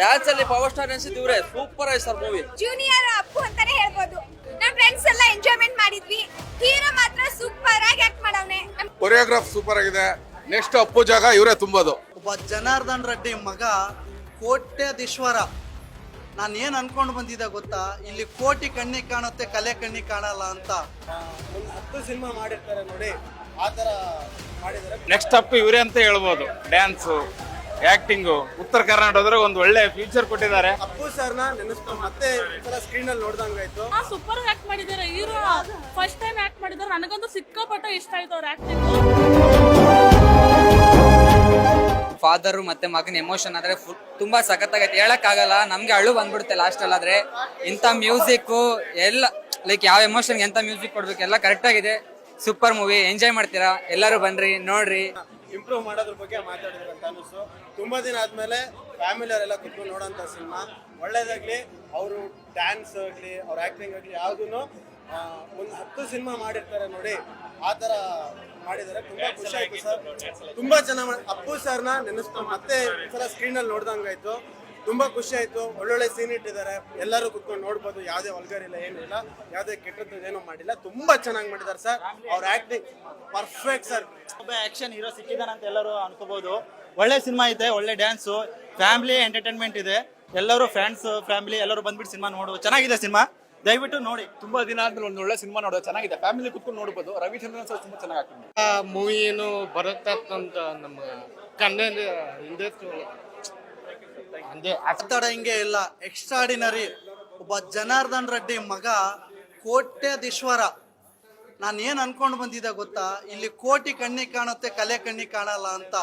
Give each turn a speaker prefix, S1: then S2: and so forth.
S1: Dance ಅಲ್ಲಿ power star ಅನ್ಸಿದ್ದು ಇವ್ರೆ. Super ಆಯ್ತು ಸರ್ ಮೂವಿ
S2: ಜೂನಿಯರ್ ಅಪ್ಪು ಅಂತಾನೆ ಹೇಳ್ಬೋದು. ನಮ್ ಫ್ರೆಂಡ್ಸ್ ಎಲ್ಲ ಎಂಜಾಯ್ಮೆಂಟ್ ಮಾಡಿದ್ವಿ. ಹೀರೋ ಮಾತ್ರ ಸೂಪರ್ ಆಗಿ ಆಕ್ಟ್ ಮಾಡವ್ನೆ.
S3: ಕೊರಿಯೋಗ್ರಾಫ್ ಸೂಪರ್ ಆಗಿದೆ. ನೆಕ್ಸ್ಟ್ ಅಪ್ಪು ಜಾಗ ಇವರೇ ತುಂಬೋದು.
S4: ಒಬ್ಬ ಜನಾರ್ದನ್ ರೆಡ್ಡಿ ಮಗ ಕೋಟ್ಯಾಧೀಶ್ವರ. ನಾನು ಏನು ಅನ್ಕೊಂಡು ಬಂದಿದ್ದೆ ಗೊತ್ತಾ? ಇಲ್ಲಿ ಕೋಟಿ ಕಣ್ಣಿಗೆ ಕಾಣುತ್ತೆ ಕಲೆ ಕಣ್ಣಿಗೆ ಕಾಣಲ್ಲ ಅಂತ.
S5: ಒಂದು ಹತ್ತು ಸಿನಿಮಾ ಮಾಡಿರ್ತಾರೆ ನೋಡಿ. ಆ ಥರ ಮಾಡಿದ್ದಾರೆ.
S6: ನೆಕ್ಸ್ಟ್ ಅಪ್ಪು ಇವರೇ ಅಂತ ಹೇಳ್ಬೋದು. ಡ್ಯಾನ್ಸು ಆಕ್ಟಿಂಗು ಉತ್ತರ ಕರ್ನಾಟಕದಲ್ಲಿ ಒಂದು ಒಳ್ಳೆ ಫ್ಯೂಚರ್ ಕೊಟ್ಟಿದ್ದಾರೆ.
S5: ಅಪ್ಪು ಸರ್ನ ನೆನೆಸ್ಕೊಂಡು ಮತ್ತೆ ಒಂದ್ಸಲ ಸ್ಕ್ರೀನಲ್ಲಿ ನೋಡ್ದಂಗಾಯ್ತು
S7: ಸೂಪರ್ ಆಕ್ಟ್ ಮಾಡಿದ್ದಾರೆ. ಹೀರೋ ಫಸ್ಟ್ ಟೈಮ್ ಆಕ್ಟ್ ಮಾಡಿದ್ದಾರೆ. ನನಗಂತೂ ಸಿಕ್ಕಾಪಟ್ಟೆ ಇಷ್ಟ ಆಯ್ತು ಅವ್ರ ಆಕ್ಟಿಂಗ್
S8: ಫಾದರ್ ಮತ್ತೆ ಮಗನ ಎಮೋಷನ್ ಆದ್ರೆ ಫುಲ್ ತುಂಬಾ ಸಖತ್ತಾಗೈತೆ. ಹೇಳಕ್ಕಾಗಲ್ಲ ನಮ್ಗೆ ಅಳು ಬಂದ್ಬಿಡುತ್ತೆ ಲಾಸ್ಟ್ ಅಲ್ಲಾದ್ರೆ ಇಂಥ ಮ್ಯೂಸಿಕ್ ಎಲ್ಲ ಲೈಕ್ ಯಾವ ಎಮೋಷನ್ಗೆ ಎಂತ ಮ್ಯೂಸಿಕ್ ಕೊಡ್ಬೇಕು? ಎಲ್ಲ ಕರೆಕ್ಟ್ ಆಗಿದೆ. ಸೂಪರ್ ಮೂವಿ ಎಂಜಾಯ್ ಮಾಡ್ತೀರಾ? ಎಲ್ಲರೂ ಬನ್ರಿ ನೋಡ್ರಿ.
S5: ಇಂಪ್ರೂವ್ ಮಾಡೋದ್ರ ಬಗ್ಗೆ ಮಾತಾಡಿದ್ರಂತ ಅಂತ ಅನಿಸ್ತು ತುಂಬ ದಿನ ಆದಮೇಲೆ ಫ್ಯಾಮಿಲಿ ಅವರೆಲ್ಲ ಕುತ್ಕೊಂಡು ನೋಡೋಂಥ ಸಿನಿಮಾ. ಒಳ್ಳೇದಾಗಲಿ ಅವರು ಡ್ಯಾನ್ಸ್ ಆಗಲಿ ಅವ್ರ ಆ್ಯಕ್ಟಿಂಗ್ ಆಗಲಿ ಯಾವುದೂ ಒಂದು ಹತ್ತು ಸಿನಿಮಾ ಮಾಡಿರ್ತಾರೆ ನೋಡಿ ಆ ಥರ ಮಾಡಿದ್ದಾರೆ ತುಂಬ ಖುಷಿ ಆಯಿತು ಸರ್. ತುಂಬ ಚೆನ್ನಾಗಿ ಮಾಡಿ ಅಪ್ಪು ಸರ್ನ ನೆನೆಸ್ಕೊಂಡು ಮತ್ತೆ ಸಲ ಸ್ಕ್ರೀನಲ್ಲಿ ನೋಡ್ದಂಗಾಯ್ತು. ತುಂಬ ಖುಷಿ ಆಯಿತು. ಒಳ್ಳೊಳ್ಳೆ ಸೀನ್ ಇಟ್ಟಿದ್ದಾರೆ. ಎಲ್ಲರೂ ಕುತ್ಕೊಂಡು ನೋಡ್ಬೋದು. ಯಾವುದೇ ವಲ್ಗರ್ ಇಲ್ಲ ಏನಿಲ್ಲ ಯಾವುದೇ ಕೆಟ್ಟದ್ದು ಏನೂ ಮಾಡಿಲ್ಲ. ತುಂಬ ಚೆನ್ನಾಗಿ ಮಾಡಿದ್ದಾರೆ ಸರ್. ಅವ್ರ ಆ್ಯಕ್ಟಿಂಗ್ ಪರ್ಫೆಕ್ಟ್ ಸರ್.
S9: ಒಬ್ಬ ಆಕ್ಷನ್ ಹೀರೋ ಸಿಕ್ಕಿದಾನ ಅಂತ ಎಲ್ಲರೂ ಅನ್ಕೋಬಹುದು ಒಳ್ಳೆ ಸಿನಿಮಾ ಇದೆ ಒಳ್ಳೆ ಡ್ಯಾನ್ಸು ಫ್ಯಾಮಿಲಿ ಎಂಟರ್ಟೈನ್ಮೆಂಟ್ ಇದೆ. ಎಲ್ಲರೂ ಫ್ರೆಂಡ್ಸ್ ಫ್ಯಾಮಿಲಿ ಎಲ್ಲರೂ ಬಂದ್ಬಿಟ್ಟು ಸಿನಿಮಾ ನೋಡು. ಚೆನ್ನಾಗಿದೆ ಸಿನಿಮಾ ದಯವಿಟ್ಟು ನೋಡಿ.
S6: ತುಂಬಾ ದಿನ ಆದ್ಮೇಲೆ ಒಂದು ಒಳ್ಳೆ ಸಿನಿಮಾ ನೋಡೋದು ಚೆನ್ನಾಗಿದೆ. ಫ್ಯಾಮಿಲಿ ಕುತ್ಕೊಂಡು ನೋಡ್ಬೋದು. ರವಿಚಂದ್ರನ್ ಸರ್ ತುಂಬಾ ಚೆನ್ನಾಗಿ ಆಗ್ತದೆ
S10: ಮೂವಿ ಏನು ಬರುತ್ತೆ ಅಂತ ನಮ್ಮ ಕನ್ನಡ ಹಿಂದೆ ಅಂದೇ
S4: ಒತ್ತಡ ಹಿಂಗೆ ಇಲ್ಲ. ಎಕ್ಸ್ಟ್ರಾಡಿನರಿ ಒಬ್ಬ ಜನಾರ್ದನ್ ರೆಡ್ಡಿ ಮಗ ಕೋಟ್ಯಾಧೀಶ್ವರ. ನಾನು ಏನು ಅನ್ಕೊಂಡು ಬಂದಿದ್ದೆ ಗೊತ್ತಾ? ಇಲ್ಲಿ ಕೋಟಿ ಕಣ್ಣಿಗೆ ಕಾಣುತ್ತೆ ಕಲೆ ಕಣ್ಣಿಗೆ ಕಾಣಲ್ಲ ಅಂತ.